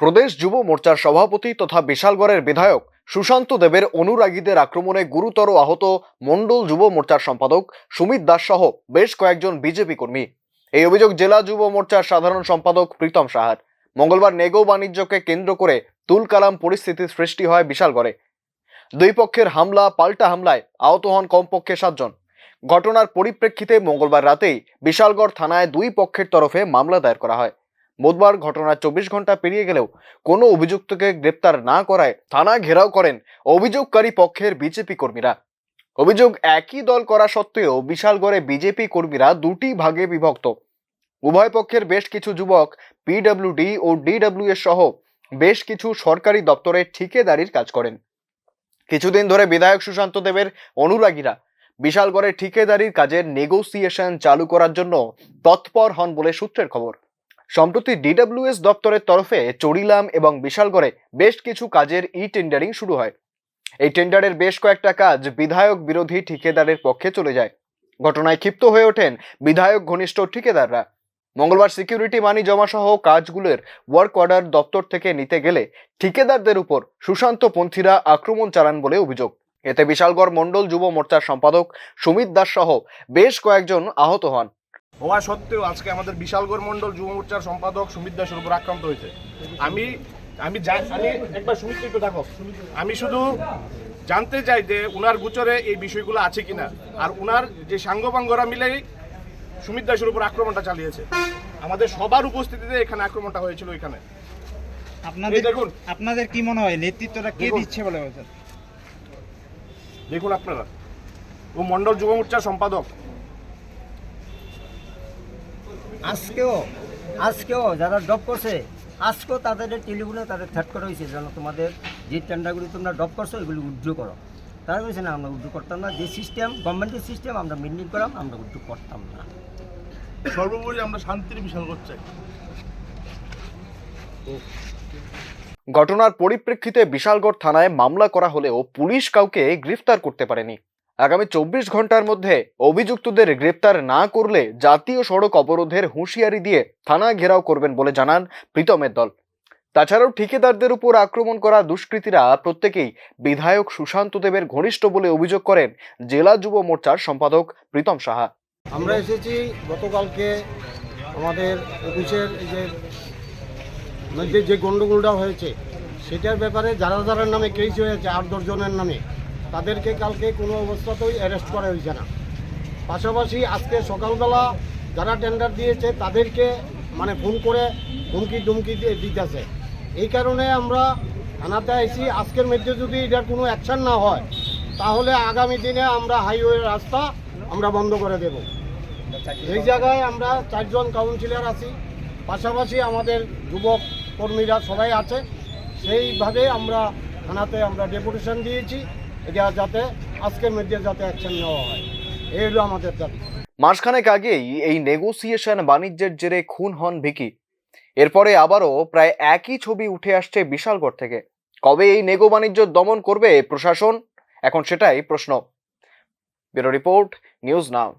প্রদেশ যুব মোর্চার সভাপতি তথা বিশালগড়ের বিধায়ক সুশান্ত দেবের অনুরাগীদের আক্রমণে গুরুতর আহত মণ্ডল যুব মোর্চার সম্পাদক সুমিত দাস সহ বেশ কয়েকজন বিজেপি কর্মী। এই অভিযোগ জেলা যুব মোর্চার সাধারণ সম্পাদক প্রীতম সাহার। মঙ্গলবার নেগো বাণিজ্যকে কেন্দ্র করে তুলকালাম পরিস্থিতির সৃষ্টি হয় বিশালগড়ে। দুই পক্ষের হামলা, পাল্টা হামলায় আহত হন কমপক্ষে সাতজন। ঘটনার পরিপ্রেক্ষিতে মঙ্গলবার রাতেই বিশালগড় থানায় দুই পক্ষের তরফে মামলা দায়ের করা হয়। বুধবার ঘটনার চব্বিশ ঘণ্টা পেরিয়ে গেলেও কোনো অভিযুক্তকে গ্রেপ্তার না করায় থানা ঘেরাও করেন অভিযোগকারী পক্ষের বিজেপি কর্মীরা। অভিযোগ একই দল করা সত্ত্বেও বিশালগড়ে বিজেপি কর্মীরা দুটি ভাগে বিভক্ত। উভয় পক্ষের বেশ কিছু যুবক পিডব্লিউডি ও ডিডব্লিউএস সহ বেশ কিছু সরকারি দপ্তরে ঠিকেদারির কাজ করেন। কিছুদিন ধরে বিধায়ক সুশান্ত দেবের অনুরাগীরা বিশালগড়ে ঠিকেদারির কাজের নেগোসিয়েশন চালু করার জন্য তৎপর হন বলে সূত্রের খবর। সম্প্রতি ডিডব্লিউএস দপ্তরের তরফে চড়িলাম এবং বিশালগড়ে বেশ কিছু কাজের ই টেন্ডারিং শুরু হয়। এই টেন্ডারের বেশ কয়েকটা কাজ বিধায়ক বিরোধী ঠিকাদারের পক্ষে চলে যায়। ঘটনায় ক্ষিপ্ত হয়ে ওঠেন বিধায়ক ঘনিষ্ঠ ঠিকাদাররা। মঙ্গলবার সিকিউরিটি মানি জমা সহ কাজগুলোর ওয়ার্ক অর্ডার দপ্তর থেকে নিতে গেলে ঠিকাদারদের উপর সুশান্ত পন্থীরা আক্রমণ চালান বলে অভিযোগ। এতে বিশালগড় মণ্ডল যুব মোর্চার সম্পাদক সুমিত দাস সহ বেশ কয়েকজন আহত হন। হওয়া সত্ত্বেও আজকে আমাদের বিশালগড় মণ্ডল যুব মোর্চার সম্পাদক সুমিত দাসের উপর আক্রান্ত হয়েছে। আমি আমি আমি একবার সুমিত একটু দেখো। আমি শুধু জানতে চাই যে উনার গুচরে এই বিষয়গুলো আছে কিনা। আর উনার যে সাঙ্গপাঙ্গরা মিলেই সুমিত দাসের উপর আক্রমণটা চালিয়েছে। আমাদের সবার উপস্থিতিতে এখানে আক্রমণটা হয়েছিল এখানে। আপনাদের দেখুন। আপনাদের কি মনে হয়? নেতৃত্বটা কে দিচ্ছে বলে দেখুন আপনারা। ও মণ্ডল যুব মোর্চার সম্পাদক। আজকেও আজকেও যারা ড্রপ করছে আজকেও তাদের টেলিফোনে তাদের থ্যাট করা হয়েছে যেন তোমাদের যে টেন্ডারগুলি তোমরা ড্রপ করছ এগুলি উইথড্র করো। তারা বলছে না আমরা উদ্যোগ করতাম না। যে সিস্টেম গভর্নমেন্টের সিস্টেম আমরা মেনটেন করাম আমরা উদ্যোগ করতাম না। সর্বোপরি আমরা শান্তির বিশাল চাই। ঘটনার পরিপ্রেক্ষিতে বিশালগড় থানায় মামলা করা হলেও পুলিশ কাউকে গ্রেফতার করতে পারেনি। আগামী চব্বিশ ঘণ্টার মধ্যে অভিযুক্তদের গ্রেপ্তার না করলে জাতীয় সড়ক অবরোধের হুঁশিয়ারি দিয়ে থানা ঘেরাও করবেন বলে জানান প্রীতমের দল। তাছাড়াও ঠিকাদারদের উপর আক্রমণ করা দুষ্কৃতীরা প্রত্যেকেই বিধায়ক সুশান্ত দেবের ঘনিষ্ঠ বলে অভিযোগ করেন জেলা যুব মোর্চার সম্পাদক প্রীতম সাহা। আমরা এসেছি, গতকালকে আমাদের অফিসের যে যে গণ্ডগোলটা হয়েছে, সেটার ব্যাপারে যারা যারা নামে কেস হয়েছে, আট দশজনের নামে তাদেরকে কালকে কোনো অবস্থাতেই অ্যারেস্ট করা হয়েছে না। পাশাপাশি আজকে সকালবেলা যারা টেন্ডার দিয়েছে, তাদেরকে মানে ফোন করে হুমকি দিয়ে দিতেছে। এই কারণে আমরা থানাতে আইছি, আজকের মধ্যে যদি এটার কোনো অ্যাকশন না হয়, তাহলে আগামী দিনে আমরা হাইওয়ে রাস্তা আমরা বন্ধ করে দেব। এই জায়গায় আমরা চারজন কাউন্সিলর আছি, পাশাপাশি আমাদের যুবক কর্মীরা সবাই আছে। সেইভাবে আমরা থানাতে আমরা ডেপুটেশন দিয়েছি। এটা যাতে আজকের মধ্যে যাতে অ্যাকশন নেওয়া হয়। এই হলো আমাদের দাবি। মাসখানেক আগেই এই নেগোসিয়েশন বাণিজ্যের জেরে খুন হন ভিকি। এরপরে আবারও প্রায় একই ছবি উঠে আসছে বিশালগড় থেকে। কবে এই নেগো বাণিজ্য দমন করবে প্রশাসন? এখন সেটাই প্রশ্ন। Bureau report, news now.